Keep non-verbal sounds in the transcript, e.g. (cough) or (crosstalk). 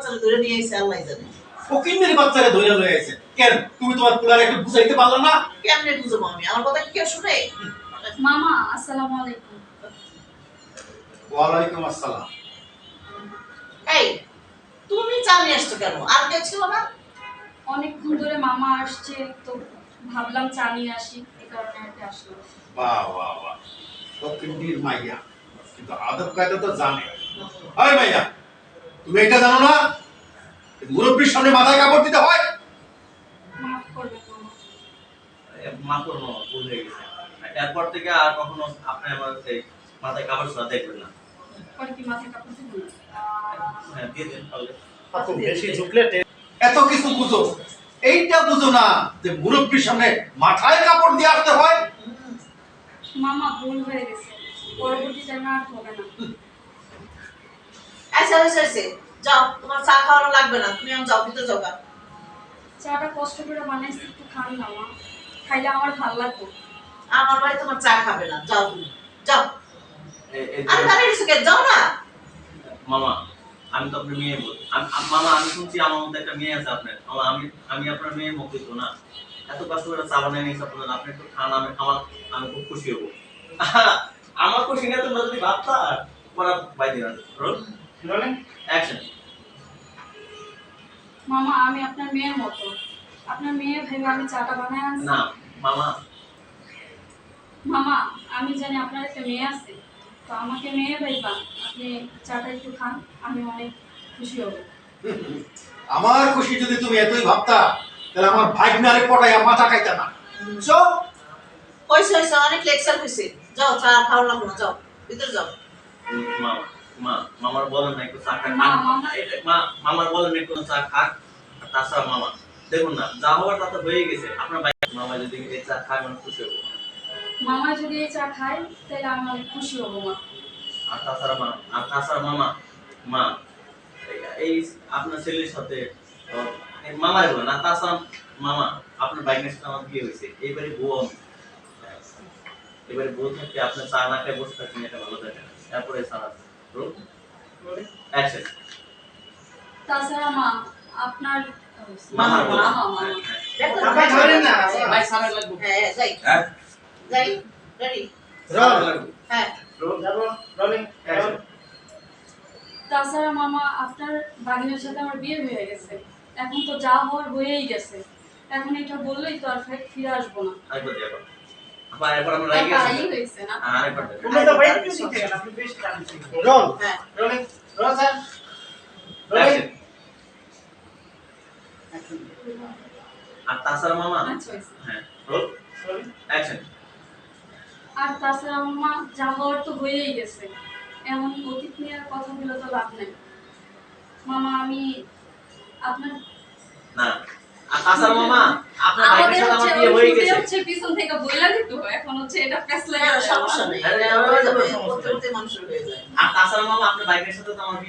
বাচ্চারা ধরে নিয়ে এসে আল্লাহ জানে। ফকিন্নের বাচ্চাকে ধরে লয়ে আইছে। কেন? তুমি তোমার পুলার একটু বুঝাইতে পারলা না? কেমনে বুঝব আমি? আমার কথা কি কেউ শুনে? মামা আসসালামু আলাইকুম। ওয়ালাইকুম আসসালাম। এই তুমি চা নিয়ে আসছো কেন? আর কে ছিল না? অনেকক্ষণ ধরে মামা আসছে তো ভাবলাম চা নিয়ে আসি এই কারণে আর কি আসলাম বাহ বাহ বাহ। ফকিন্নির মাইয়া। কিন্তু আদব কায়দা তো জানে। আরে মাইয়া তুমি এটা জানো না? মুরব্বীর সামনে মাথায় কাপড় দিতে হয়? মাফ করবে মামা মা করব ভুল হয়ে গেছে। এরপর থেকে আর কখনো আপনি আমার মাথায় কাপড় ছোঁয়া দেখবেন না। হ্যাঁ দিয়ে দিন তাহলে। আপু বেশি ঝুঁকলে টে- এত কিছু বুঝো। এইটা বুঝো না যে মুরব্বীর সামনে মাথায় কাপড় দিয়ে আসতে হয়। মামা ভুল হয়ে গেছে। পরবর্তীতে না আর হবে না। আচ্ছা হয়েছে হয়েছে যাও তোমার চা খাওয়ানো লাগবে না। তুমি আমি যাও ভিতরে যাও চাটা কষ্ট করে বানাইছি একটু খান না মা। খাইলে আমার ভালো লাগতো আমার ভাই তোমার চা খাবে না। যাও তুমি। যাও। আরে দাঁড়িয়ে এসে যাও না। মামা আমি তো আপনার মেয়ে বল মামা আমি শুনছি আমার মধ্যে একটা মেয়ে আছে আপনার। মামা আমি আমি আপনার মেয়ের মতো তো না। এত কষ্ট করে চা বানিয়ে নিয়েছি আপনার আপনি একটু খান আমি আমার আমি খুব খুশি হব। (laughs) আমার খুশি না তোমরা যদি ভাবতা। পরে বাই দিন অ্যাকশন মামা আমি আপনার মেয়ের মতো। আপনার মেয়ে ভেবে আমি চাটা বানায় আনছি। না মামা। মামা আমি জানি আপনার একটা মেয়ে আছে। তো আমাকে মেয়ে ভাইবা আপনি চাটা একটু খান আমি অনেক খুশি হব। আমার খুশি যদি তুমি এতই ভাবতা তাহলে আমার ভাগ্নারে পটাইয়া মাথা খাইতা না। বুঝছ হয়েছে হয়েছে অনেক লেকচার হয়েছে যাও চা খাওয়া লাগবে না যাও ভিতরে যাও। মামা। মা মামার বলেন না একটু চা খান। মা, মামার বলেন একটু চা খান তাছাড়া মামা। দেখুন না যা হওয়ার তা তো হয়ে গেছে। আপনার মামা যদি এই চা খায় মানে খুশি হব। মামা যদি এই চা খায় তাহলে আমি অনেক খুশি হব মা। আর তাছাড়া মা আর তাছাড়া মামা মা এই- আপনার ছেলের সাথে মামারে বলেন আর তাছাড়া মামা আপনার বাইকের সাথে আমার বিয়ে হয়েছে। এইবারে বউ এবারে বউ থাকতে আপনার চা না খায় বসে থাকছেন এটা ভালো থাকে না। তারপরে সারা তাছাড়া মা আপনার মামার মামা মামা ধরেন না হ্যাঁ, হ্যাঁ, যাই। হ্যাঁ। যাই রেডি রোল। হ্যাঁ। যাব রোলিং তাছাড়া মামা আপনার বাগিনের সাথে আমার বিয়ে হয়ে গেছে। এখন তো যা হওয়ার হয়েই গেছে। এখন এটা বললেই তো আর ফিরে আসব না। আবার। আবার আমরা রাগে তাই গেছি হয়েছে না আরেকবার দিয়ে। তোমরা তো বাইরে কিছু থেকে না আপনি বেশি টানছেন রোল হ্যাঁ রোলিং রোল স্যার রোলিং আর তাছাড়া মামা আচ্ছা হ্যাঁ রোল অ্যাকশন আর তাছাড়া মামা যা হওয়ার তো হয়েই গেছে এমন অতীত নিয়ে আর কথা বলে তো লাভ নেই মামা আমি আপনার না আর তাছাড়া মামা আমাদের হচ্ছে ওই হয়ে হচ্ছে পিছন থেকে বইলা দিত এখন হচ্ছে এটা ফেসলে হ্যাঁ, সমস্যা নেই আরে, হয়ে। প্রত্যেকটি মানুষের হয়ে যায় আর তাছাড়া মামা আপনার বাইকের সাথে তো আমার